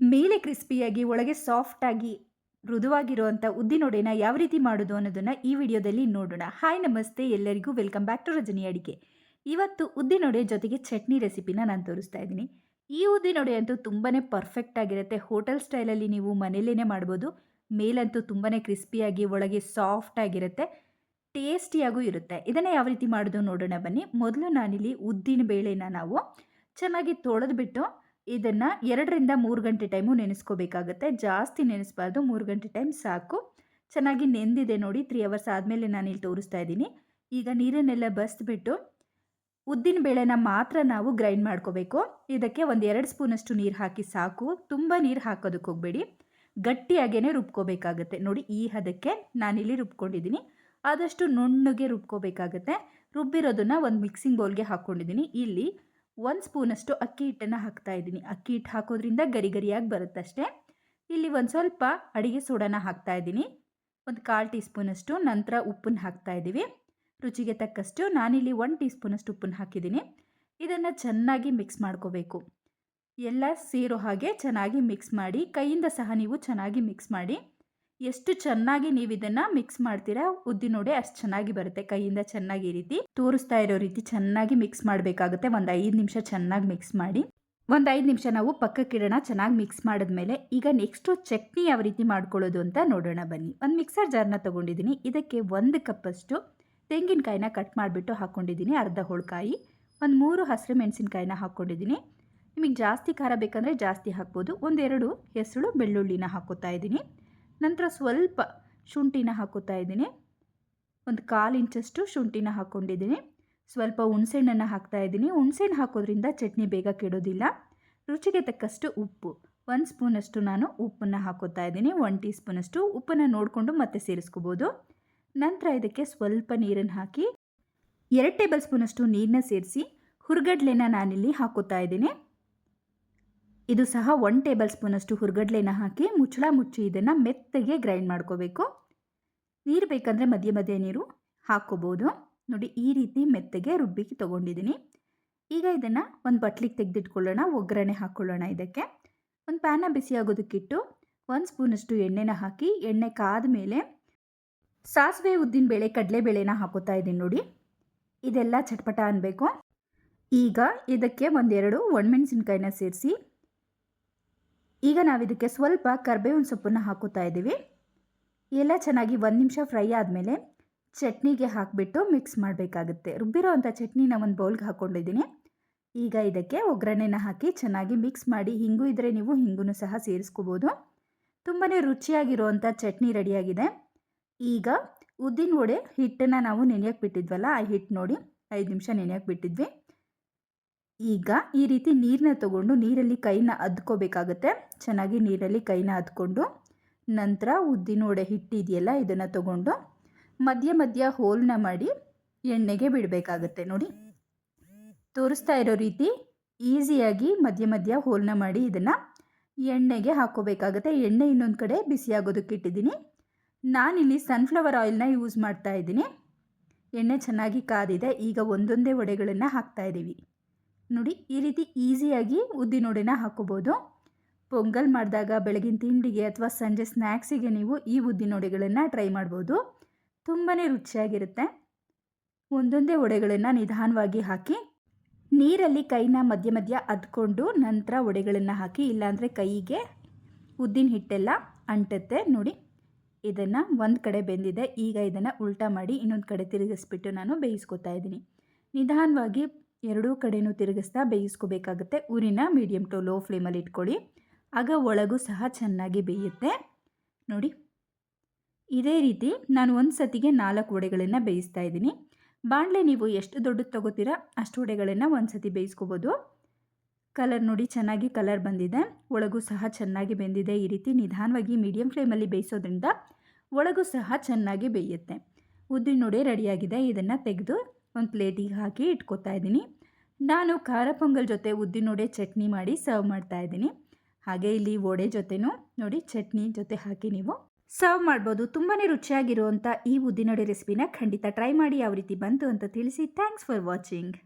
ಮೇಲೆ ಕ್ರಿಸ್ಪಿಯಾಗಿ, ಒಳಗೆ ಸಾಫ್ಟಾಗಿ ಮೃದುವಾಗಿರುವಂಥ ಉದ್ದಿನೊಡೆನ ಯಾವ ರೀತಿ ಮಾಡೋದು ಅನ್ನೋದನ್ನು ಈ ವಿಡಿಯೋದಲ್ಲಿ ನೋಡೋಣ. ಹಾಯ್, ನಮಸ್ತೆ. ಎಲ್ಲರಿಗೂ ವೆಲ್ಕಮ್ ಬ್ಯಾಕ್ ಟು ರಜನಿ ಅಡಿಗೆ. ಇವತ್ತು ಉದ್ದಿನೊಡೆ ಜೊತೆಗೆ ಚಟ್ನಿ ರೆಸಿಪಿನ ನಾನು ತೋರಿಸ್ತಾ ಇದ್ದೀನಿ. ಈ ಉದ್ದಿನೊಡೆ ಅಂತೂ ತುಂಬಾ ಪರ್ಫೆಕ್ಟ್ ಆಗಿರುತ್ತೆ. ಹೋಟೆಲ್ ಸ್ಟೈಲಲ್ಲಿ ನೀವು ಮನೆಯಲ್ಲೇ ಮಾಡ್ಬೋದು. ಮೇಲಂತೂ ತುಂಬಾ ಕ್ರಿಸ್ಪಿಯಾಗಿ, ಒಳಗೆ ಸಾಫ್ಟ್ ಆಗಿರುತ್ತೆ. ಟೇಸ್ಟಿಯಾಗೂ ಇರುತ್ತೆ. ಇದನ್ನು ಯಾವ ರೀತಿ ಮಾಡೋದು ನೋಡೋಣ ಬನ್ನಿ. ಮೊದಲು ನಾನಿಲ್ಲಿ ಉದ್ದಿನ ಬೇಳೆನ ನಾವು ಚೆನ್ನಾಗಿ ತೊಳೆದ್ಬಿಟ್ಟು ಇದನ್ನು ಎರಡರಿಂದ ಮೂರು ಗಂಟೆ ಟೈಮು ನೆನೆಸ್ಕೋಬೇಕಾಗತ್ತೆ. ಜಾಸ್ತಿ ನೆನೆಸ್ಬಾರ್ದು, ಮೂರು ಗಂಟೆ ಟೈಮ್ ಸಾಕು. ಚೆನ್ನಾಗಿ ನೆಂದಿದೆ ನೋಡಿ ತ್ರೀ ಅವರ್ಸ್ ಆದಮೇಲೆ ಇಲ್ಲಿ ತೋರಿಸ್ತಾ ಇದ್ದೀನಿ. ಈಗ ನೀರನ್ನೆಲ್ಲ ಬಸ್ಬಿಟ್ಟು ಉದ್ದಿನ ಬೇಳೆನ ಮಾತ್ರ ನಾವು ಗ್ರೈಂಡ್ ಮಾಡ್ಕೋಬೇಕು. ಇದಕ್ಕೆ ಒಂದು ಎರಡು ಸ್ಪೂನಷ್ಟು ನೀರು ಹಾಕಿ ಸಾಕು. ತುಂಬ ನೀರು ಹಾಕೋದಕ್ಕೆ ಹೋಗಬೇಡಿ. ಗಟ್ಟಿಯಾಗೇ ರುಬ್ಕೋಬೇಕಾಗತ್ತೆ. ನೋಡಿ, ಈ ಹದಕ್ಕೆ ನಾನಿಲ್ಲಿ ರುಬ್ಕೊಂಡಿದ್ದೀನಿ. ಆದಷ್ಟು ನುಣ್ಣಗೆ ರುಬ್ಕೋಬೇಕಾಗತ್ತೆ. ರುಬ್ಬಿರೋದನ್ನು ಒಂದು ಮಿಕ್ಸಿಂಗ್ ಬೌಲ್ಗೆ ಹಾಕ್ಕೊಂಡಿದ್ದೀನಿ ಇಲ್ಲಿ ಒಂದು ಸ್ಪೂನಷ್ಟು ಅಕ್ಕಿ ಹಿಟ್ಟನ್ನು ಹಾಕ್ತಾ ಇದ್ದೀನಿ. ಅಕ್ಕಿ ಹಿಟ್ಟು ಹಾಕೋದ್ರಿಂದ ಗರಿ ಗರಿಯಾಗಿ ಬರುತ್ತಷ್ಟೇ. ಇಲ್ಲಿ ಒಂದು ಸ್ವಲ್ಪ ಅಡಿಗೆ ಸೋಡಾನ ಹಾಕ್ತಾ ಇದ್ದೀನಿ. ಒಂದು ಕಾಲು ಟೀ ಸ್ಪೂನಷ್ಟು ನಂತರ ಉಪ್ಪನ್ನು ಹಾಕ್ತಾ ಇದ್ದೀವಿ. ರುಚಿಗೆ ತಕ್ಕಷ್ಟು ನಾನಿಲ್ಲಿ ಒನ್ ಟೀ ಸ್ಪೂನಷ್ಟು ಉಪ್ಪನ್ನು ಹಾಕಿದ್ದೀನಿ. ಇದನ್ನು ಚೆನ್ನಾಗಿ ಮಿಕ್ಸ್ ಮಾಡ್ಕೋಬೇಕು. ಎಲ್ಲ ಸೇರೋ ಹಾಗೆ ಚೆನ್ನಾಗಿ ಮಿಕ್ಸ್ ಮಾಡಿ, ಕೈಯಿಂದ ಸಹ ನೀವು ಚೆನ್ನಾಗಿ ಮಿಕ್ಸ್ ಮಾಡಿ. ಎಷ್ಟು ಚೆನ್ನಾಗಿ ನೀವು ಇದನ್ನ ಮಿಕ್ಸ್ ಮಾಡ್ತೀರಾ? ಉದ್ದಿನೋಡೆ ಅಷ್ಟು ಚೆನ್ನಾಗಿ ಬರುತ್ತೆ. ಕೈಯಿಂದ ಚೆನ್ನಾಗಿ ಈ ರೀತಿ ತೋರಿಸ್ತಾ ಇರೋ ರೀತಿ ಚೆನ್ನಾಗಿ ಮಿಕ್ಸ್ ಮಾಡಬೇಕಾಗುತ್ತೆ. ಒಂದು ಐದು ನಿಮಿಷ ಚೆನ್ನಾಗಿ ಮಿಕ್ಸ್ ಮಾಡಿ. ಒಂದು ಐದು ನಿಮಿಷ ನಾವು ಪಕ್ಕಕ್ಕಿಡೋಣ ಚೆನ್ನಾಗಿ ಮಿಕ್ಸ್ ಮಾಡಿದ್ಮೇಲೆ ಈಗ ನೆಕ್ಸ್ಟು ಚಟ್ನಿ ಯಾವ ರೀತಿ ಮಾಡ್ಕೊಳ್ಳೋದು ಅಂತ ನೋಡೋಣ ಬನ್ನಿ. ಒಂದು ಮಿಕ್ಸರ್ ಜಾರ್ನ ತೊಗೊಂಡಿದ್ದೀನಿ. ಇದಕ್ಕೆ ಒಂದು ಕಪ್ಪಷ್ಟು ತೆಂಗಿನಕಾಯಿನ ಕಟ್ ಮಾಡಿಬಿಟ್ಟು ಹಾಕ್ಕೊಂಡಿದ್ದೀನಿ ಅರ್ಧ ಹೋಳ್ಕಾಯಿ ಒಂದು ಮೂರು ಹಸಿರು ಮೆಣಸಿನ್ಕಾಯಿನ ಹಾಕ್ಕೊಂಡಿದ್ದೀನಿ ನಿಮಗೆ ಜಾಸ್ತಿ ಖಾರ ಬೇಕಂದರೆ ಜಾಸ್ತಿ ಹಾಕ್ಬೋದು. ಒಂದೆರಡು ಹೆಸರು ಬೆಳ್ಳುಳ್ಳಿನ ಹಾಕೋತಾ ಇದ್ದೀನಿ. ನಂತರ ಸ್ವಲ್ಪ ಶುಂಠಿನ ಹಾಕೋತಾ ಇದ್ದೀನಿ. ಒಂದು ಕಾಲು ಇಂಚಷ್ಟು ಶುಂಠಿನ ಹಾಕ್ಕೊಂಡಿದ್ದೀನಿ. ಸ್ವಲ್ಪ ಹುಣಸೆಹಣ್ಣನ್ನು ಹಾಕ್ತಾ ಇದ್ದೀನಿ. ಹುಣಸೆಹಣ್ಣು ಹಾಕೋದ್ರಿಂದ ಚಟ್ನಿ ಬೇಗ ಕೆಡೋದಿಲ್ಲ. ರುಚಿಗೆ ತಕ್ಕಷ್ಟು ಉಪ್ಪು. ಒಂದು ಸ್ಪೂನಷ್ಟು ನಾನು ಉಪ್ಪನ್ನು ಹಾಕೋತಾ ಇದ್ದೀನಿ. ಒನ್ ಟೀ ಸ್ಪೂನಷ್ಟು ಉಪ್ಪನ್ನು ನೋಡಿಕೊಂಡು ಮತ್ತೆ ಸೇರಿಸ್ಕೋಬೋದು. ನಂತರ ಇದಕ್ಕೆ ಸ್ವಲ್ಪ ನೀರನ್ನು ಹಾಕಿ ಎರಡು ಟೇಬಲ್ ಸ್ಪೂನಷ್ಟು ನೀರನ್ನ ಸೇರಿಸಿ ಹುರ್ಗಡ್ಲೆನ ನಾನಿಲ್ಲಿ ಹಾಕೋತಾ ಇದ್ದೀನಿ. ಇದು ಸಹ ಒನ್ ಟೇಬಲ್ ಸ್ಪೂನಷ್ಟು ಹುರ್ಗಡ್ಲೆನ ಹಾಕಿ ಮುಚ್ಚಳ ಮುಚ್ಚಿ ಇದನ್ನು ಮೆತ್ತಗೆ ಗ್ರೈಂಡ್ ಮಾಡ್ಕೋಬೇಕು. ನೀರು ಬೇಕಂದರೆ ಮಧ್ಯ ಮಧ್ಯ ನೀರು ಹಾಕ್ಕೋಬೋದು. ನೋಡಿ ಈ ರೀತಿ ಮೆತ್ತಗೆ ರುಬ್ಬಿಗೆ ತೊಗೊಂಡಿದ್ದೀನಿ ಈಗ ಇದನ್ನು ಒಂದು ಬಟ್ಲಿಗೆ ತೆಗೆದಿಟ್ಕೊಳ್ಳೋಣ, ಒಗ್ಗರಣೆ ಹಾಕ್ಕೊಳ್ಳೋಣ ಇದಕ್ಕೆ. ಒಂದು ಪ್ಯಾನ ಬಿಸಿ ಆಗೋದಕ್ಕಿಟ್ಟು ಒಂದು ಸ್ಪೂನಷ್ಟು ಎಣ್ಣೆನ ಹಾಕಿ, ಎಣ್ಣೆ ಕಾದ ಮೇಲೆ ಸಾಸಿವೆ ಕಡಲೆ ಕಡಲೆಬೇಳೆನ ಹಾಕೋತಾ ಇದ್ದೀನಿ ನೋಡಿ. ಇದೆಲ್ಲ ಚಟ್ಪಟ ಅನ್ನಬೇಕು ಈಗ ಇದಕ್ಕೆ ಒಂದೆರಡು ಒಣಮೆಣಸಿನ್ಕಾಯಿನ ಸೇರಿಸಿ ಈಗ ನಾವು ಇದಕ್ಕೆ ಸ್ವಲ್ಪ ಕರ್ಬೇವಿನ ಸೊಪ್ಪನ್ನು ಹಾಕೋತಾ ಇದ್ದೀವಿ. ಎಲ್ಲ ಚೆನ್ನಾಗಿ ಒಂದು ನಿಮಿಷ ಫ್ರೈ ಆದಮೇಲೆ ಚಟ್ನಿಗೆ ಹಾಕಿಬಿಟ್ಟು ಮಿಕ್ಸ್ ಮಾಡಬೇಕಾಗುತ್ತೆ. ರುಬ್ಬಿರೋ ಅಂಥ ಚಟ್ನಿನ ಒಂದು ಬೌಲ್ಗೆ ಹಾಕ್ಕೊಂಡಿದ್ದೀನಿ ಈಗ ಇದಕ್ಕೆ ಒಗ್ಗರಣೆನ ಹಾಕಿ ಚೆನ್ನಾಗಿ ಮಿಕ್ಸ್ ಮಾಡಿ ಹಿಂಗು ಇದ್ದರೆ ನೀವು ಹಿಂಗೂ ಸಹ ಸೇರಿಸ್ಕೋಬೋದು. ತುಂಬಾ ರುಚಿಯಾಗಿರುವಂಥ ಚಟ್ನಿ ರೆಡಿಯಾಗಿದೆ. ಈಗ ಉದ್ದಿನ ವಡೆ ಹಿಟ್ಟನ್ನು ನಾವು ನೆನೆಯಕ್ಕೆ ಬಿಟ್ಟಿದ್ವಲ್ಲ, ಆ ಹಿಟ್ಟು ನೋಡಿ ಐದು ನಿಮಿಷ ನೆನೆಯಕ್ಕೆ ಬಿಟ್ಟಿದ್ವಿ. ಈಗ ಈ ರೀತಿ ನೀರನ್ನ ತಗೊಂಡು ನೀರಲ್ಲಿ ಕೈನ ಅದ್ಕೋಬೇಕಾಗುತ್ತೆ. ಚೆನ್ನಾಗಿ ನೀರಲ್ಲಿ ಕೈನ ಅದ್ಕೊಂಡು ನಂತರ ಉದ್ದಿನ ವಡೆ ಹಿಟ್ಟಿದೆಯಲ್ಲ ಇದನ್ನು ತಗೊಂಡು ಮಧ್ಯ ಮಧ್ಯ ಹೋಲ್ನ ಮಾಡಿ ಎಣ್ಣೆಗೆ ಬಿಡಬೇಕಾಗತ್ತೆ ನೋಡಿ. ತೋರಿಸ್ತಾ ಇರೋ ರೀತಿ ಈಸಿಯಾಗಿ ಮಧ್ಯ ಮಧ್ಯ ಹೋಲ್ನ ಮಾಡಿ ಇದನ್ನು ಎಣ್ಣೆಗೆ ಹಾಕೋಬೇಕಾಗತ್ತೆ ಎಣ್ಣೆ ಇನ್ನೊಂದು ಕಡೆ ಬಿಸಿಯಾಗೋದಕ್ಕೆ ಇಟ್ಟಿದ್ದೀನಿ. ನಾನಿಲ್ಲಿ ಸನ್ಫ್ಲವರ್ ಆಯಿಲ್ನ ಯೂಸ್ ಮಾಡ್ತಾ ಇದ್ದೀನಿ. ಎಣ್ಣೆ ಚೆನ್ನಾಗಿ ಕಾದಿದೆ. ಈಗ ಒಂದೊಂದೇ ವಡೆಗಳನ್ನು ಹಾಕ್ತಾ ಇದ್ದೀವಿ ನೋಡಿ, ಈ ರೀತಿ ಈಸಿಯಾಗಿ ಉದ್ದಿನೊಡೆನ ಹಾಕೋಬೋದು. ಪೊಂಗಲ್ ಮಾಡಿದಾಗ ಬೆಳಗಿನ ತಿಂಡಿಗೆ ಅಥವಾ ಸಂಜೆ ಸ್ನ್ಯಾಕ್ಸಿಗೆ ನೀವು ಈ ಉದ್ದಿನೊಡೆಗಳನ್ನು ಟ್ರೈ ಮಾಡ್ಬೋದು. ತುಂಬಾ ರುಚಿಯಾಗಿರುತ್ತೆ. ಒಂದೊಂದೇ ಒಡೆಗಳನ್ನು ನಿಧಾನವಾಗಿ ಹಾಕಿ, ನೀರಲ್ಲಿ ಕೈನ ಮಧ್ಯ ಮಧ್ಯ ಅದ್ಕೊಂಡು ನಂತರ ಒಡೆಗಳನ್ನು ಹಾಕಿ, ಇಲ್ಲಾಂದರೆ ಕೈಗೆ ಉದ್ದಿನ ಹಿಟ್ಟೆಲ್ಲ ಅಂಟುತ್ತೆ. ನೋಡಿ, ಇದನ್ನು ಒಂದು ಕಡೆ ಬೆಂದಿದೆ. ಈಗ ಇದನ್ನು ಉಲ್ಟಾ ಮಾಡಿ ಇನ್ನೊಂದು ಕಡೆ ತಿರುಗಿಸ್ಬಿಟ್ಟು ನಾನು ಬೇಯಿಸ್ಕೊತಾ ಇದ್ದೀನಿ. ನಿಧಾನವಾಗಿ ಎರಡೂ ಕಡೆಯೂ ತಿರುಗಿಸ್ತಾ ಬೇಯಿಸ್ಕೋಬೇಕಾಗುತ್ತೆ. ಊರಿನ ಮೀಡಿಯಮ್ ಟು ಲೋ ಫ್ಲೇಮಲ್ಲಿ ಇಟ್ಕೊಳ್ಳಿ. ಆಗ ಒಳಗೂ ಸಹ ಚೆನ್ನಾಗಿ ಬೇಯುತ್ತೆ. ನೋಡಿ. ಇದೇ ರೀತಿ ನಾನು ಒಂದು ಸತಿಗೆ ನಾಲ್ಕು ವಡೆಗಳನ್ನು ಬೇಯಿಸ್ತಾ ಇದ್ದೀನಿ. ಬಾಣಲೆ ನೀವು ಎಷ್ಟು ದೊಡ್ಡದು ತೊಗೋತೀರಾ ಅಷ್ಟು ವಡೆಗಳನ್ನು ಒಂದು ಸತಿ ಬೇಯಿಸ್ಕೋಬೋದು. ಕಲರ್ ನೋಡಿ ಚೆನ್ನಾಗಿ ಕಲರ್ ಬಂದಿದೆ. ಒಳಗೂ ಸಹ ಚೆನ್ನಾಗಿ ಬೆಂದಿದೆ ಈ ರೀತಿ ನಿಧಾನವಾಗಿ ಮೀಡಿಯಂ ಫ್ಲೇಮಲ್ಲಿ ಬೇಯಿಸೋದ್ರಿಂದ ಒಳಗೂ ಸಹ ಚೆನ್ನಾಗಿ ಬೇಯುತ್ತೆ. ಉದ್ದಿನ ನೋಡಿ ರೆಡಿಯಾಗಿದೆ ಇದನ್ನು ತೆಗೆದು ಒಂದು ಪ್ಲೇಟಿಗೆ ಹಾಕಿ ಇಟ್ಕೋತಾ ಇದ್ದೀನಿ. ನಾನು ಖಾರ ಪೊಂಗಲ್ ಜೊತೆ ಉದ್ದಿನೊಡೆ ಚಟ್ನಿ ಮಾಡಿ ಸರ್ವ್ ಮಾಡ್ತಾ ಇದ್ದೀನಿ. ಹಾಗೆ ಇಲ್ಲಿ ವಡೆ ಜೊತೆನೂ ನೋಡಿ ಚಟ್ನಿ ಜೊತೆ ಹಾಕಿ ನೀವು ಸರ್ವ್ ಮಾಡ್ಬೋದು. ತುಂಬಾ ರುಚಿಯಾಗಿರುವಂಥ ಈ ಉದ್ದಿನೊಡೆ ರೆಸಿಪಿನ ಖಂಡಿತ ಟ್ರೈ ಮಾಡಿ. ಯಾವ ರೀತಿ ಬಂತು ಅಂತ ತಿಳಿಸಿ. Thanks for watching.